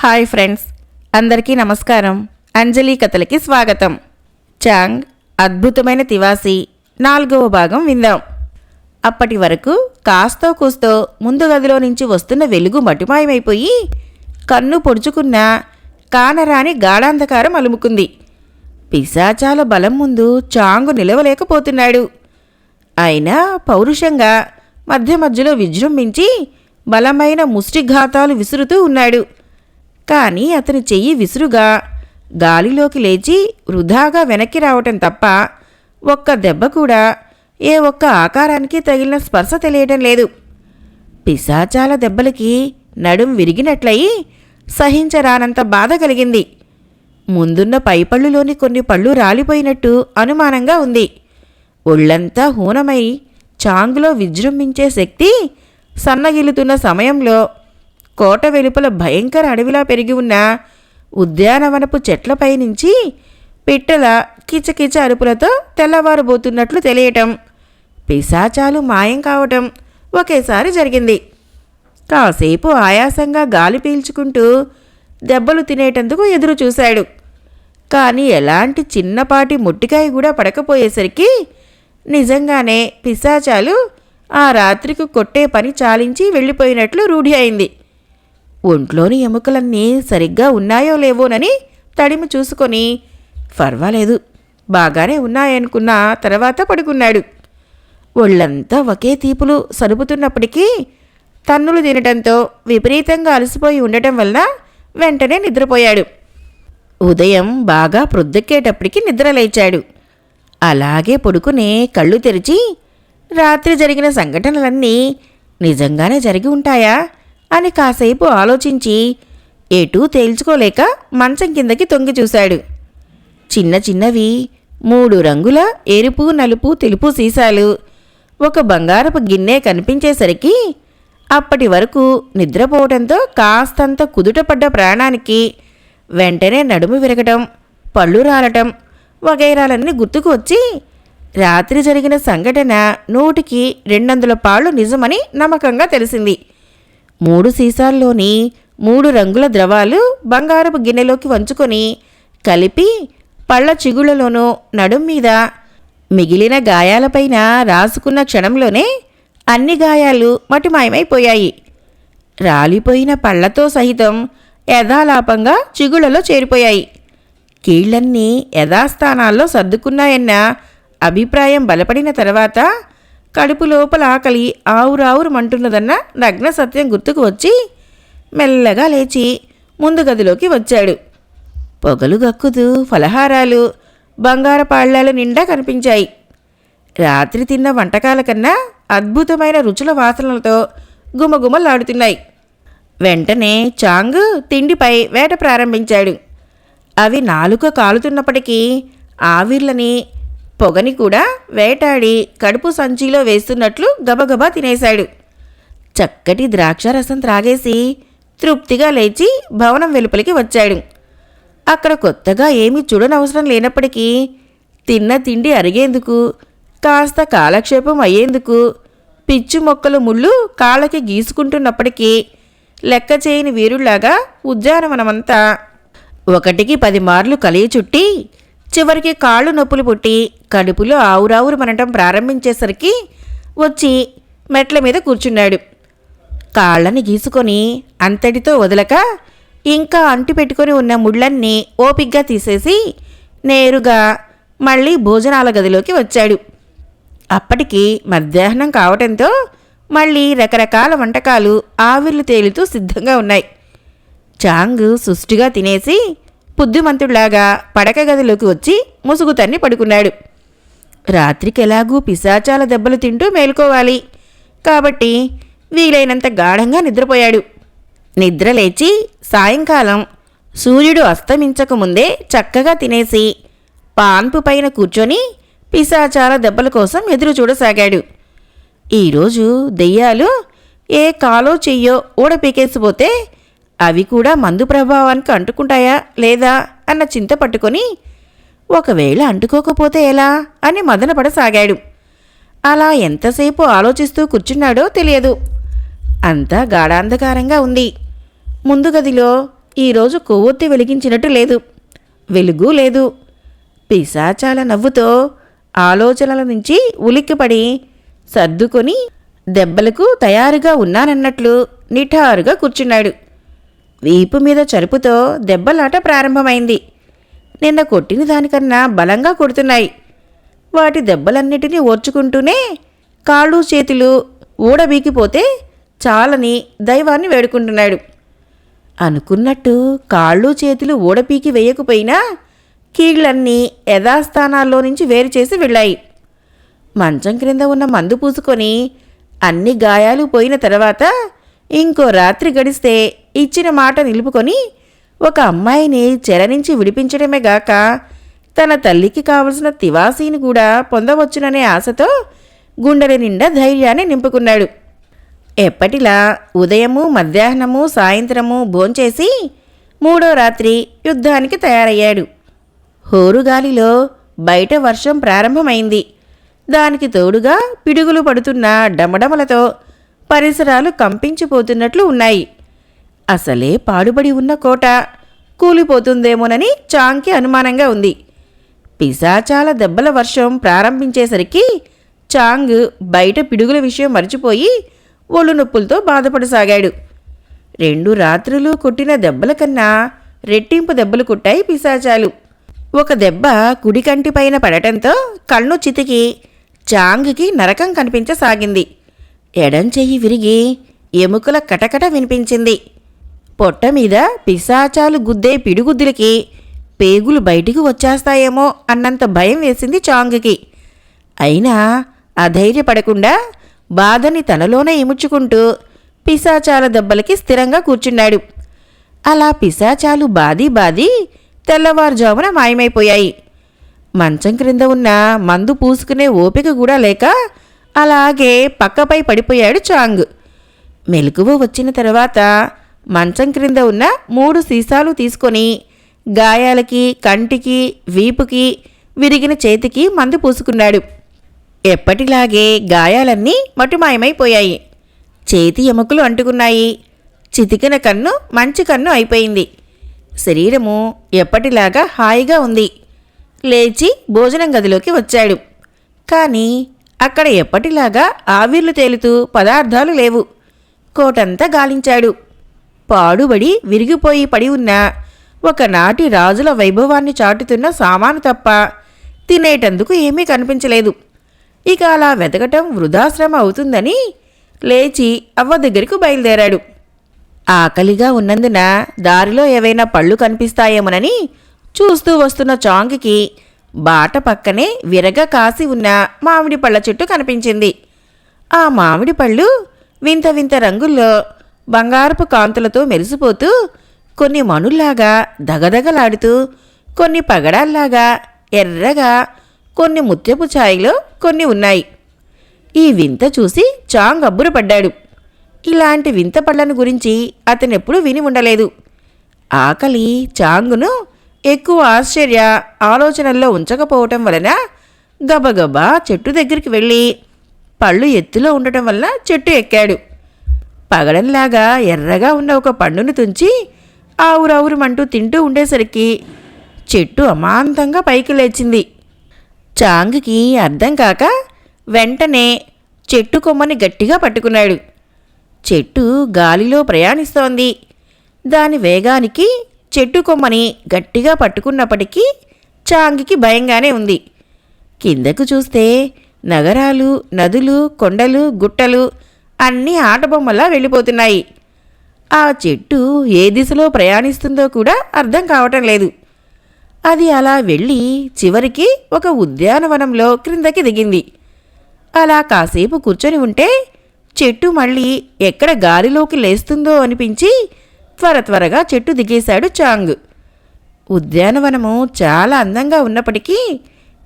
Hi friends అందరికీ నమస్కారం. అంజలి కథలకి స్వాగతం. చాంగ్ అద్భుతమైన తివాసి నాలుగవ భాగం విందాం. అప్పటి వరకు కాస్తో కూస్తో ముందు గదిలో నుంచి వస్తున్న వెలుగు మటుమాయమైపోయి కన్ను పొడుచుకున్న కానరాని గాఢాంధకారం అలుముకుంది. పిశాచాల బలం ముందు చాంగు నిలవలేకపోతున్నాడు. అయినా పౌరుషంగా మధ్య మధ్యలో విజృంభించి బలమైన ముష్టిఘాతాలు విసురుతూ ఉన్నాడు. కానీ అతని చెయ్యి విసురుగా. గాలిలోకి లేచి వృధాగా వెనక్కి రావటం తప్ప ఒక్క దెబ్బ కూడా ఏ ఒక్క ఆకారానికి తగిలిన స్పర్శ తెలియటం లేదు. పిశాచాల దెబ్బలకి నడుం విరిగినట్లయి సహించరానంత బాధ కలిగింది. ముందున్న పైపళ్ళులోని కొన్ని పళ్ళు రాలిపోయినట్టు అనుమానంగా ఉంది. ఒళ్ళంతా హూనమై చాంగులో విజృంభించే శక్తి సన్నగిలుతున్న సమయంలో కోట వెలుపల భయంకర అడవిలా పెరిగి ఉన్న ఉద్యానవనపు చెట్లపై నుంచి పిట్టల కిచకిచ అరుపులతో తెల్లవారబోతున్నట్లు తెలియటం పిశాచాలు మాయం కావటం ఒకేసారి జరిగింది. కాసేపు ఆయాసంగా గాలి పీల్చుకుంటూ దెబ్బలు తినేటందుకు ఎదురు చూశాడు కానీ ఎలాంటి చిన్నపాటి ముట్టికాయ కూడా పడకపోయేసరికి నిజంగానే పిశాచాలు ఆ రాత్రికి కొట్టే పని చాలించి వెళ్ళిపోయినట్లు రూఢి అయింది. ఒంట్లోని ఎముకలన్నీ సరిగ్గా ఉన్నాయో లేవోనని తడిమి చూసుకొని పర్వాలేదు బాగానే ఉన్నాయనుకున్న తర్వాత పడుకున్నాడు. ఒళ్ళంతా ఒకే తీపులు సరుపుతున్నప్పటికీ తన్నులు తినటంతో విపరీతంగా అలసిపోయి ఉండటం వల్ల వెంటనే నిద్రపోయాడు. ఉదయం బాగా ప్రొద్దెక్కేటప్పటికి నిద్ర లేచాడు. అలాగే పడుకునే కళ్ళు తెరిచి రాత్రి జరిగిన సంఘటనలన్నీ నిజంగానే జరిగి ఉంటాయా? అని కాసేపు ఆలోచించి ఎటూ తేల్చుకోలేక మంచం కిందకి తొంగి చూశాడు. చిన్న చిన్నవి మూడు రంగుల ఎరుపు నలుపు తెలుపు సీసాలు. ఒక బంగారపు గిన్నె కనిపించేసరికి అప్పటి వరకు నిద్రపోవడంతో కాస్తంత కుదుటపడ్డ ప్రాణానికి వెంటనే నడుము విరగటం పళ్ళు రాలటం వగైరాలన్నీ గుర్తుకు వచ్చి రాత్రి జరిగిన సంఘటన నూటికి రెండొందల పాళ్ళు నిజమని నమ్మకంగా తెలిసింది. మూడు సీసాల్లోని మూడు రంగుల ద్రవాలు బంగారపు గిన్నెలోకి వంచుకొని కలిపి పళ్ళ చిగుళ్ళలోనూ నడుం మీద మిగిలిన గాయాలపైన రాసుకున్న క్షణంలోనే అన్ని గాయాలు మటిమాయమైపోయాయి. రాలిపోయిన పళ్ళతో సహితం యథాలాపంగా చిగుళ్ళలో చేరిపోయాయి. కీళ్ళన్నీ యథాస్థానాల్లో సర్దుకున్నాయన్న అభిప్రాయం బలపడిన తర్వాత కడుపు లోపల ఆకలి ఆవురావురమంటున్నదన్న నగ్న సత్యం గుర్తుకు వచ్చి మెల్లగా లేచి ముందు గదిలోకి వచ్చాడు. పొగలు గక్కుతూ ఫలహారాలు బంగార పాళ్ళాలు నిండా కనిపించాయి. రాత్రి తిన్న వంటకాల కన్నా అద్భుతమైన రుచుల వాసనలతో గుమగుమలాడుతున్నాయి. వెంటనే చాంగ్ తిండిపై వేట ప్రారంభించాడు. అవి నాలుక కాలుతున్నప్పటికీ ఆవిర్లని పొగని కూడా వేటాడి కడుపు సంచిలో వేస్తున్నట్లు గబగబా తినేశాడు. చక్కటి ద్రాక్షారసం త్రాగేసి తృప్తిగా లేచి భవనం వెలుపలికి వచ్చాడు. అక్కడ కొత్తగా ఏమీ చూడనవసరం లేనప్పటికీ తిన్న తిండి అరిగేందుకు కాస్త కాలక్షేపం అయ్యేందుకు పిచ్చు మొక్కలు ముళ్ళు కాళ్ళకి గీసుకుంటున్నప్పటికీ లెక్క చేయని వీరుల్లాగా ఉద్యానవనమంతా. ఒకటికి పది మార్లు కలిగి చుట్టి చివరికి కాళ్ళు నొప్పులు పుట్టి కడుపులో ఆవురావురు మనటం ప్రారంభించేసరికి వచ్చి మెట్ల మీద కూర్చున్నాడు. కాళ్ళని గీసుకొని అంతటితో వదలక ఇంకా అంటి పెట్టుకొని ఉన్న ముళ్ళన్నీ ఓపిగ్గా తీసేసి నేరుగా మళ్ళీ భోజనాల గదిలోకి వచ్చాడు. అప్పటికి మధ్యాహ్నం కావటంతో మళ్ళీ రకరకాల వంటకాలు ఆవిర్లు తేలుతూ సిద్ధంగా ఉన్నాయి. చాంగ్ సుష్టిగా తినేసి బుద్ధిమంతుడిలాగా పడక గదిలోకి వచ్చి ముసుగు తన్ని పడుకున్నాడు. రాత్రికి ఎలాగూ పిశాచాల దెబ్బలు తింటూ మేలుకోవాలి. కాబట్టి వీలైనంత గాఢంగా నిద్రపోయాడు. నిద్ర లేచి సాయంకాలం సూర్యుడు అస్తమించక ముందే చక్కగా తినేసి పాన్పు పైన కూర్చొని పిశాచాల దెబ్బల కోసం ఎదురు చూడసాగాడు. ఈరోజు దెయ్యాలు ఏ కాలో చెయ్యో ఊడపీకేసిపోతే అవి కూడా మందు ప్రభావానికి అంటుకుంటాయా లేదా అన్న చింత పట్టుకొని ఒకవేళ అంటుకోకపోతే ఎలా? అని మదనపడసాగాడు అలా ఎంతసేపు ఆలోచిస్తూ కూర్చున్నాడో తెలియదు. అంతా గాఢాంధకారంగా ఉంది. ముందు గదిలో ఈరోజు కొవ్వొత్తి వెలిగించినట్టు లేదు. వెలుగు లేదు. పిశాచాల నవ్వుతో ఆలోచనల నుంచి ఉలిక్కిపడి సర్దుకొని దెబ్బలకు తయారుగా ఉన్నానన్నట్లు నిఠారుగా కూర్చున్నాడు. వీపు మీద చరుపుతో దెబ్బలాట ప్రారంభమైంది. నిన్న కొట్టిన దానికన్నా బలంగా కొడుతున్నాయి. వాటి దెబ్బలన్నిటినీ ఓర్చుకుంటూనే కాళ్ళు చేతులు ఊడబీకిపోతే చాలని దైవాన్ని వేడుకుంటున్నాడు. అనుకున్నట్టు కాళ్ళు చేతులు ఊడపీకి వేయకపోయినా కీళ్ళన్నీ యథాస్థానాల్లో నుంచి వేరు చేసి వెళ్ళాయి. మంచం క్రింద ఉన్న మందు పూసుకొని అన్ని గాయాలు పోయిన తర్వాత ఇంకో రాత్రి గడిస్తే ఇచ్చిన మాట నిలుపుకొని ఒక అమ్మాయిని చెర నుంచి విడిపించడమే గాక తన తల్లికి కావలసిన తివాసీని కూడా పొందవచ్చుననే ఆశతో గుండెల నిండా ధైర్యాన్ని నింపుకున్నాడు. ఎప్పటిలా ఉదయము మధ్యాహ్నము సాయంత్రము భోంచేసి మూడో రాత్రి యుద్ధానికి తయారయ్యాడు. హోరుగాలిలో బయట వర్షం ప్రారంభమైంది. దానికి తోడుగా పిడుగులు పడుతున్న డమడమలతో పరిసరాలు కంపించిపోతున్నట్లు ఉన్నాయి. అసలే పాడుబడి ఉన్న కోట. కూలిపోతుందేమోనని చాంకి అనుమానంగా ఉంది. పిశాచాల దెబ్బల వర్షం ప్రారంభించేసరికి చాంగ్ బయట పిడుగుల విషయం మర్చిపోయి ఒళ్ళు నొప్పులతో బాధపడసాగాడు. రెండు రాత్రులు కొట్టిన దెబ్బల కన్నా రెట్టింపు దెబ్బలు కొట్టాయి పిశాచాలు. ఒక దెబ్బ కుడి కంటిపైన పడటంతో కళ్ళు చితికి చాంగ్కి నరకం కనిపించసాగింది. ఎడం చెయ్యి విరిగి ఎముకల కటకట వినిపించింది. పొట్ట మీద పిశాచాలు గుద్దే పిడుగుద్దులకి పేగులు బయటికి వచ్చేస్తాయేమో అన్నంత భయం వేసింది చాంగ్కి. అయినా అధైర్యపడకుండా బాధని తనలోనే ఇముచ్చుకుంటూ పిశాచాల దెబ్బలకి స్థిరంగా కూర్చున్నాడు. అలా పిశాచాలు బాది బాది తెల్లవారుజామున మాయమైపోయాయి. మంచం క్రింద ఉన్న మందు పూసుకునే ఓపిక కూడా లేక అలాగే పక్కపై పడిపోయాడు చాంగ్. మెలకువ వచ్చిన తర్వాత మంచం క్రింద ఉన్న మూడు సీసాలు తీసుకొని గాయాలకి కంటికి వీపుకి విరిగిన చేతికి మందు పూసుకున్నాడు. ఎప్పటిలాగే గాయాలన్నీ మటుమాయమైపోయాయి. చేతి ఎముకలు అంటుకున్నాయి. చితికిన కన్ను మంచి కన్ను అయిపోయింది. శరీరము ఎప్పటిలాగా హాయిగా ఉంది. లేచి భోజనం గదిలోకి వచ్చాడు. కానీ అక్కడ ఎప్పటిలాగా ఆవిర్లు తేలుతూ పదార్థాలు లేవు. కోటంతా గాలించాడు. పాడుబడి విరిగిపోయి పడి ఉన్న ఒకనాటి రాజుల వైభవాన్ని చాటుతున్న సామాను తప్ప తినేటందుకు ఏమీ కనిపించలేదు. ఇక అలా వెతకటం వృధాశ్రమ అవుతుందని లేచి అవ్వ దగ్గరికి బయలుదేరాడు. ఆకలిగా ఉన్నందున దారిలో ఏవైనా పళ్ళు కనిపిస్తాయేమోనని చూస్తూ వస్తున్న చాంగ్కి బాట పక్కనే విరగ కాసి ఉన్న మామిడి పళ్ళ చెట్టు కనిపించింది. ఆ మామిడి పళ్ళు వింత వింత రంగుల్లో బంగారపు కాంతులతో మెరిసిపోతూ కొన్ని మణుల్లాగా దగదగలాడుతూ కొన్ని పగడాల్లాగా ఎర్రగా కొన్ని ముత్యపు ఛాయలో కొన్ని ఉన్నాయి. ఈ వింత చూసి చాంగ్ అబ్బురపడ్డాడు. ఇలాంటి వింత పళ్ళను గురించి అతనెప్పుడూ విని ఉండలేదు. ఆకలి చాంగును ఎక్కువ ఆశ్చర్య ఆలోచనల్లో ఉంచకపోవటం వలన గబగబా చెట్టు దగ్గరికి వెళ్ళి పళ్ళు ఎత్తులో ఉండటం వల్ల చెట్టు ఎక్కాడు. పగడంలాగా ఎర్రగా ఉన్న ఒక పండును తుంచి ఆవురావురమంటూ తింటూ ఉండేసరికి చెట్టు అమాంతంగా పైకి లేచింది. చాంగ్కి అర్థం కాక వెంటనే చెట్టు కొమ్మని గట్టిగా పట్టుకున్నాడు. చెట్టు గాలిలో ప్రయాణిస్తోంది. దాని వేగానికి చెట్టు కొమ్మని గట్టిగా పట్టుకున్నప్పటికీ చాంగికి భయంగానే ఉంది. కిందకు చూస్తే నగరాలు నదులు కొండలు గుట్టలు అన్నీ ఆటబొమ్మలా వెళ్ళిపోతున్నాయి. ఆ చెట్టు ఏ దిశలో ప్రయాణిస్తుందో కూడా అర్థం కావటం లేదు. అది అలా వెళ్ళి చివరికి ఒక ఉద్యానవనంలో క్రిందకి దిగింది. అలా కాసేపు కూర్చొని ఉంటే చెట్టు మళ్ళీ ఎక్కడ గాలిలోకి లేస్తుందో అనిపించి త్వర త్వరగా చెట్టు దిగేశాడు చాంగ్. ఉద్యానవనము చాలా అందంగా ఉన్నప్పటికీ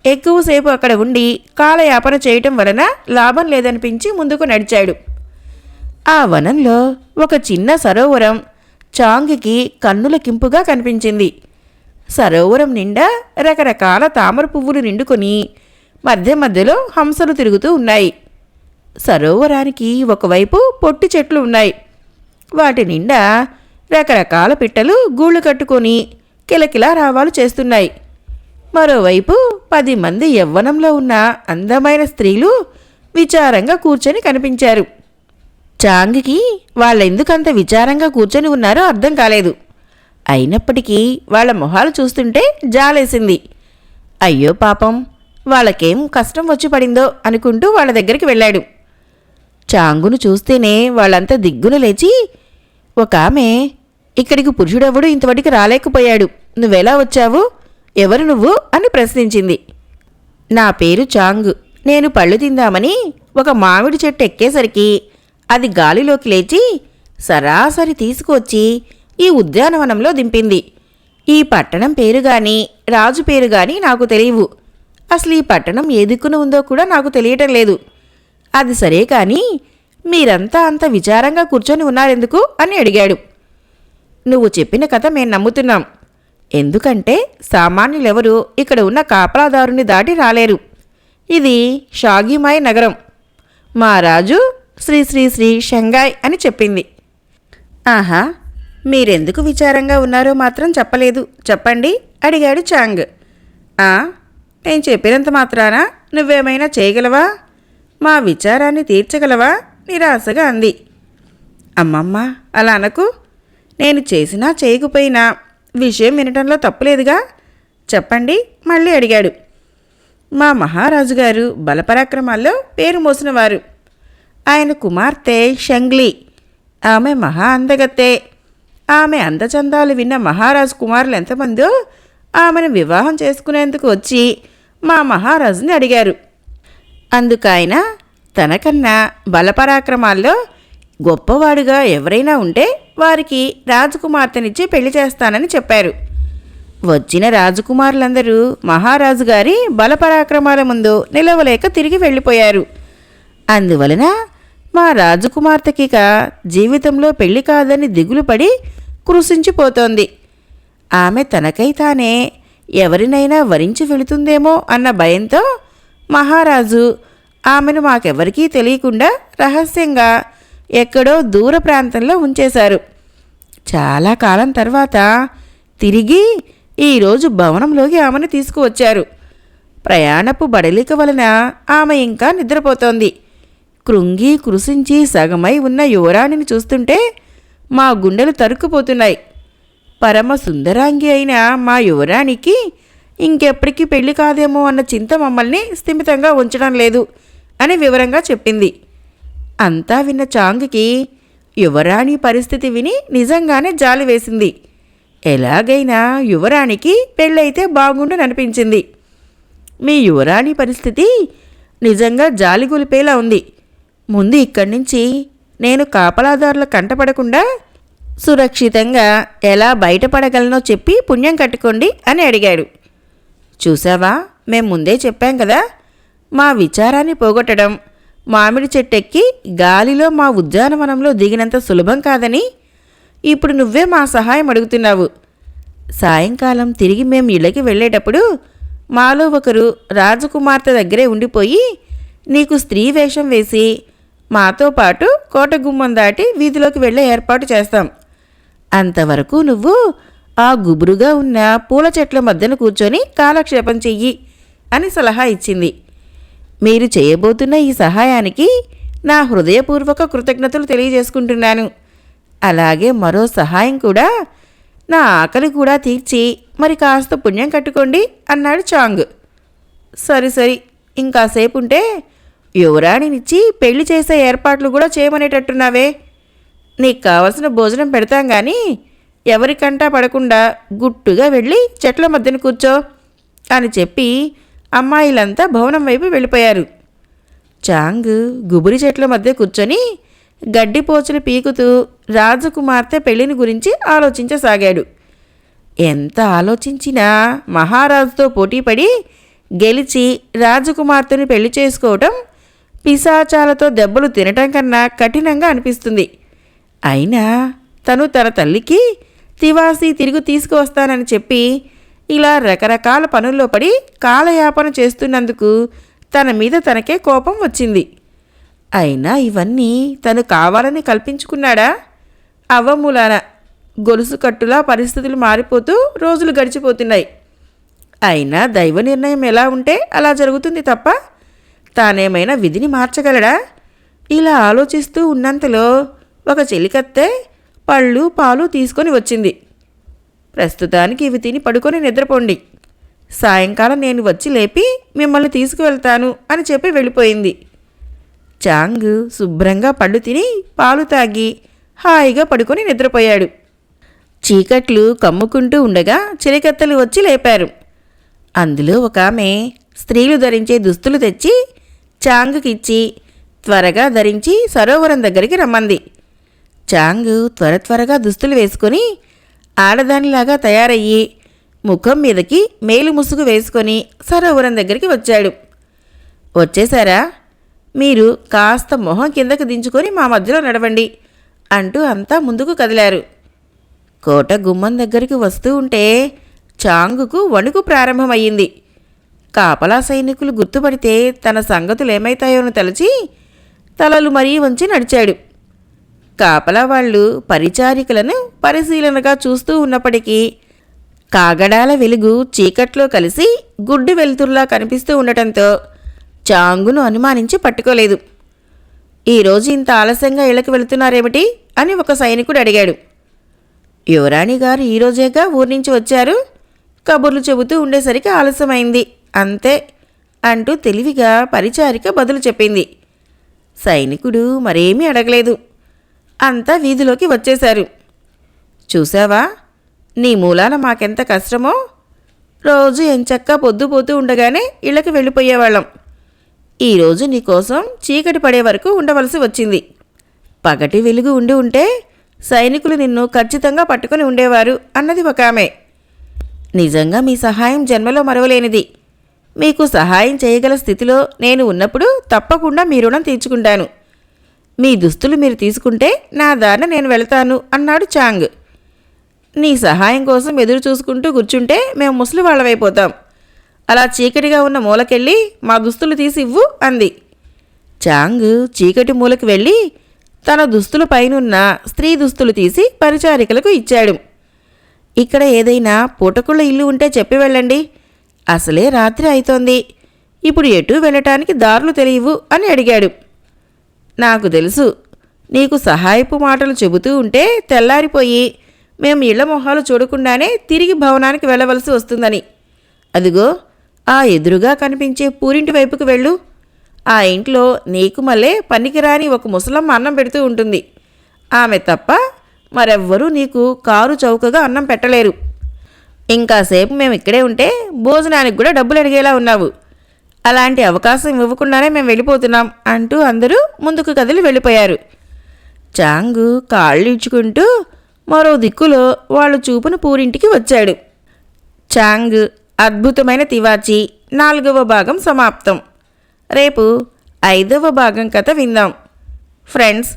ఎక్కువసేపు అక్కడ ఉండి కాలయాపన చేయటం వలన లాభం లేదనిపించి ముందుకు నడిచాడు. ఆ వనంలో ఒక చిన్న సరోవరం చాంగ్కి కన్నుల కింపుగా కనిపించింది. సరోవరం నిండా రకరకాల తామర పువ్వులు నిండుకొని మధ్య మధ్యలో హంసలు తిరుగుతూ ఉన్నాయి. సరోవరానికి ఒకవైపు పొట్టి చెట్లు ఉన్నాయి. వాటి నిండా రకరకాల పిట్టలు గూళ్ళు కట్టుకొని కిలకిలా రావాలు చేస్తున్నాయి. మరోవైపు పది మంది యవ్వనంలో ఉన్న అందమైన స్త్రీలు విచారంగా కూర్చొని కనిపించారు. చాంగ్కి వాళ్ళెందుకంత విచారంగా కూర్చొని ఉన్నారో అర్థం కాలేదు. అయినప్పటికీ వాళ్ళ మొహాలు చూస్తుంటే జాలేసింది. అయ్యో పాపం వాళ్ళకేం కష్టం వచ్చి పడిందో అనుకుంటూ వాళ్ళ దగ్గరికి వెళ్ళాడు. చాంగును చూస్తేనే వాళ్ళంతా దిగ్గున లేచి ఒక ఆమె ఇక్కడికి పురుషుడెవడు ఇంతవరకు రాలేకపోయాడు. నువ్వెలా వచ్చావు? ఎవరు నువ్వు? అని ప్రశ్నించింది. నా పేరు చాంగ్. నేను పళ్ళు తిందామని ఒక మామిడి చెట్టు ఎక్కేసరికి అది గాలిలోకి లేచి సరాసరి తీసుకొచ్చి ఈ ఉద్యానవనంలో దింపింది. ఈ పట్టణం పేరు గాని రాజు పేరు గాని నాకు తెలియవు. అసలు ఈ పట్టణం ఏ దిక్కున ఉందో కూడా నాకు తెలియటం లేదు. అది సరే కానీ మీరంతా అంత విచారంగా కూర్చొని ఉన్నారెందుకు? అని అడిగాడు. నువ్వు చెప్పిన కథ మేం నమ్ముతున్నాం. ఎందుకంటే సామాన్యులెవరూ ఇక్కడ ఉన్న కాపలాదారుని దాటి రాలేరు. ఇది షాగిమాయ్ నగరం. మా రాజు శ్రీ శ్రీ శ్రీ షంగాయ్ అని చెప్పింది. ఆహా మీరెందుకు విచారంగా ఉన్నారో మాత్రం చెప్పలేదు. చెప్పండి అడిగాడు చాంగ్. ఆ నేను చెప్పినంత మాత్రాన? నువ్వేమైనా చేయగలవా? మా విచారాన్ని తీర్చగలవా? నిరాశగా అంది. అమ్మమ్మ అలా అనకు. నేను చేసినా చేయకపోయినా విషయం వినటంలో తప్పులేదుగా? చెప్పండి మళ్ళీ అడిగాడు. మా మహారాజు గారు బలపరాక్రమాల్లో పేరు మోసినవారు. ఆయన కుమార్తె షంగ్లీ ఆమె మహా అందగత్తే. ఆమె అందచందాలు విన్న మహారాజు కుమారులు ఎంతమందో ఆమెను వివాహం చేసుకునేందుకు వచ్చి మా మహారాజుని అడిగారు. అందుకైన తనకన్నా బలపరాక్రమాల్లో గొప్పవాడుగా ఎవరైనా ఉంటే వారికి రాజకుమార్తెనిచ్చి పెళ్ళి చేస్తానని చెప్పారు. వచ్చిన రాజకుమారులందరూ మహారాజు గారి బలపరాక్రమాల ముందు నిలవలేక తిరిగి వెళ్ళిపోయారు. అందువలన మా రాజకుమార్తెకిక జీవితంలో పెళ్ళి కాదని దిగులు పడి కృషించిపోతోంది ఆమె తనకై తానే ఎవరినైనా వరించి వెళుతుందేమో అన్న భయంతో మహారాజు ఆమెను మాకెవరికీ తెలియకుండా రహస్యంగా ఎక్కడో దూర ప్రాంతంలో ఉంచేశారు. చాలా కాలం తర్వాత తిరిగి ఈరోజు భవనంలోకి ఆమెను తీసుకువచ్చారు. ప్రయాణపు బడలిక వలన ఆమె ఇంకా నిద్రపోతోంది. కృంగి కృషించి సగమై ఉన్న యువరాణిని చూస్తుంటే మా గుండెలు తరుక్కుపోతున్నాయి. పరమ సుందరాంగి అయిన మా యువరాణికి ఇంకెప్పటికీ పెళ్ళి కాదేమో అన్న చింత మమ్మల్ని స్థిమితంగా ఉంచడం లేదు అని వివరంగా చెప్పింది. అంతా విన్న చాంగ్కి యువరాణి పరిస్థితి విని నిజంగానే జాలి వేసింది. ఎలాగైనా యువరాణికి పెళ్ళైతే బాగుండుననిపించింది. మీ యువరాణి పరిస్థితి నిజంగా జాలి గొలిపేలా ఉంది. ముందు ఇక్కడి నుంచి నేను కాపలాదారుల కంటపడకుండా సురక్షితంగా ఎలా బయటపడగలనో చెప్పి పుణ్యం కట్టుకోండి అని అడిగాడు. చూసావా? మేం ముందే చెప్పాం కదా మా విచారాన్ని పోగొట్టడం. మామిడి చెట్టెక్కి గాలిలో మా ఉద్యానవనంలో దిగినంత సులభం కాదని ఇప్పుడు నువ్వే మా సహాయం అడుగుతున్నావు. సాయంకాలం తిరిగి మేము ఇళ్ళకి వెళ్ళేటప్పుడు మాలో ఒకరు రాజకుమార్తె దగ్గరే ఉండిపోయి నీకు స్త్రీ వేషం వేసి మాతో పాటు కోట గుమ్మం దాటి వీధిలోకి వెళ్ళే ఏర్పాటు చేస్తాం. అంతవరకు నువ్వు ఆ గుబురుగా ఉన్న పూల చెట్ల మధ్యన కూర్చొని కాలక్షేపం చెయ్యి అని సలహా ఇచ్చింది. మీరు చేయబోతున్న ఈ సహాయానికి నా హృదయపూర్వక కృతజ్ఞతలు తెలియజేసుకుంటున్నాను. అలాగే మరో సహాయం కూడా నా ఆకలి కూడా తీర్చి మరి కాస్త పుణ్యం కట్టుకోండి అన్నాడు చాంగ్. సరి సరి ఇంకాసేపు ఉంటే యువరాణినిచ్చి పెళ్ళి చేసే ఏర్పాట్లు కూడా చేయమనేటట్టున్నావే. నీకు కావలసిన భోజనం పెడతాం కానీ ఎవరికంటా పడకుండా గుట్టుగా వెళ్ళి చెట్ల మధ్యన కూర్చో అని చెప్పి అమ్మాయిలంతా భవనం వైపు వెళ్ళిపోయారు. చాంగ్ గుబురి చెట్ల మధ్య కూర్చొని గడ్డిపోచులు పీకుతూ రాజకుమార్తె పెళ్ళిని గురించి ఆలోచించసాగాడు. ఎంత ఆలోచించినా మహారాజుతో పోటీపడి గెలిచి రాజకుమార్తెను పెళ్ళి చేసుకోవటం పిశాచాలతో దెబ్బలు తినటం కన్నా కఠినంగా అనిపిస్తుంది. అయినా తను తన తల్లికి తివాసి తిరిగి తీసుకువస్తానని చెప్పి ఇలా రకరకాల పనుల్లో పడి కాలయాపన చేస్తున్నందుకు తన మీద తనకే కోపం వచ్చింది. అయినా ఇవన్నీ తను కావాలని కల్పించుకున్నాడా? అవ్వమూలాన గొలుసు కట్టులా పరిస్థితులు మారిపోతూ రోజులు గడిచిపోతున్నాయి. అయినా దైవ నిర్ణయం ఎలా ఉంటే అలా జరుగుతుంది తప్ప తానేమైనా విధిని మార్చగలడా? ఇలా ఆలోచిస్తూ ఉన్నంతలో ఒక చెలికత్తె పళ్ళు పాలు తీసుకొని వచ్చింది. ప్రస్తుతానికి ఇవి తిని పడుకొని నిద్రపోండి. సాయంకాలం నేను వచ్చి లేపి మిమ్మల్ని తీసుకువెళ్తాను అని చెప్పి వెళ్ళిపోయింది. చాంగ్ శుభ్రంగా పళ్ళు తిని పాలు తాగి హాయిగా పడుకొని నిద్రపోయాడు. చీకట్లు కమ్ముకుంటూ ఉండగా చిలికత్తెలు వచ్చి లేపారు. అందులో ఒక ఆమె స్త్రీలు ధరించే దుస్తులు తెచ్చి చాంగ్కిచ్చి త్వరగా ధరించి సరోవరం దగ్గరికి రమ్మంది. చాంగ్ త్వర త్వరగా దుస్తులు వేసుకొని ఆడదానిలాగా తయారయ్యి ముఖం మీదకి మేలు ముసుగు వేసుకొని సరోవరం దగ్గరికి వచ్చాడు. వచ్చేసారా మీరు కాస్త మొహం కిందకు దించుకొని మా మధ్యలో నడవండి అంటూ అంతా ముందుకు కదిలారు. కోట గుమ్మం దగ్గరికి వస్తూ ఉంటే చాంగుకు వణుకు ప్రారంభమయ్యింది. కాపలా సైనికులు గుర్తుపడితే తన సంగతులు ఏమైతాయోనో తలచి తలలు మరీ వంచి నడిచాడు. కాపలా వాళ్ళు పరిచారికలను పరిశీలనగా చూస్తూ ఉన్నప్పటికీ కాగడాల వెలుగు చీకట్లో కలిసి గుడ్డు వెలుతురులా కనిపిస్తూ ఉండటంతో చాంగును అనుమానించి పట్టుకోలేదు. ఈరోజు ఇంత ఆలస్యంగా ఇళ్ళకి వెళుతున్నారేమిటి అని ఒక సైనికుడు అడిగాడు. యువరాణి గారు ఈరోజేగా ఊరి నుంచి వచ్చారు. కబుర్లు చెబుతూ ఉండేసరికి ఆలస్యమైంది. అంతే అంటూ తెలివిగా పరిచారిక బదులు చెప్పింది. సైనికుడు మరేమీ అడగలేదు. అంతా వీధిలోకి వచ్చేశారు. చూసావా నీ మూలాన మాకెంత కష్టమో? రోజు ఎంచక్కా పొద్దుపోతూ ఉండగానే ఇళ్ళకి వెళ్ళిపోయేవాళ్ళం. ఈరోజు నీకోసం చీకటి పడే వరకు ఉండవలసి వచ్చింది. పగటి వెలుగు ఉండి ఉంటే సైనికులు నిన్ను ఖచ్చితంగా పట్టుకొని ఉండేవారు అన్నది ఒక ఆమె. నిజంగా మీ సహాయం జన్మలో మరవలేనిది. మీకు సహాయం చేయగల స్థితిలో నేను ఉన్నప్పుడు తప్పకుండా మీ రుణం తీర్చుకుంటాను. మీ దుస్తులు మీరు తీసుకుంటే నా దారిన నేను వెళతాను అన్నాడు చాంగ్. నీ సహాయం కోసం ఎదురు చూసుకుంటూ కూర్చుంటే మేము ముసలి వాళ్ళవైపోతాం అలా చీకటిగా ఉన్న మూలకెళ్ళి మా దుస్తులు తీసి ఇవ్వు అంది. చాంగ్ చీకటి మూలకి వెళ్ళి తన దుస్తుల పైనున్న స్త్రీ దుస్తులు తీసి పరిచారికలకు ఇచ్చాడు. ఇక్కడ ఏదైనా పూటకుళ్ళ ఇల్లు ఉంటే చెప్పి వెళ్ళండి. అసలే రాత్రి అవుతోంది ఇప్పుడు ఎటు వెళ్ళటానికి దారులు తెలియవు అని అడిగాడు. నాకు తెలుసు. నీకు సహాయపు మాటలు చెబుతూ ఉంటే తెల్లారిపోయి మేము ఇళ్ళ మొహాలు చూడకుండానే తిరిగి భవనానికి వెళ్ళవలసి వస్తుందని. అదిగో ఆ ఎదురుగా కనిపించే పూరింటి వైపుకు వెళ్ళు. ఆ ఇంట్లో నీకు మళ్ళీ పనికిరాని ఒక ముసలమ్మ అన్నం పెడుతూ ఉంటుంది. ఆమె తప్ప మరెవ్వరూ నీకు కారు చౌకగా అన్నం పెట్టలేరు. ఇంకాసేపు మేము ఇక్కడే ఉంటే భోజనానికి కూడా డబ్బులు అడిగేలా ఉన్నావు. అలాంటి అవకాశం ఇవ్వకుండానే మేము వెళ్ళిపోతున్నాం అంటూ అందరూ ముందుకు కదిలి వెళ్ళిపోయారు. చాంగు కాళ్ళు ఇచ్చుకుంటూ మరో దిక్కులో వాళ్ళ చూపును పూరింటికి వచ్చాడు. చాంగ్ అద్భుతమైన తివాచి నాలుగవ భాగం సమాప్తం. రేపు ఐదవ భాగం కథ విందాం. ఫ్రెండ్స్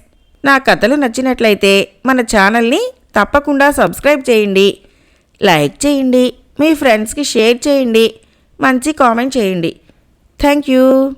నా కథలు నచ్చినట్లయితే మన ఛానల్ని తప్పకుండా సబ్స్క్రైబ్ చేయండి. లైక్ చేయండి మీ ఫ్రెండ్స్కి షేర్ చేయండి మంచి కామెంట్ చేయండి. Thank you.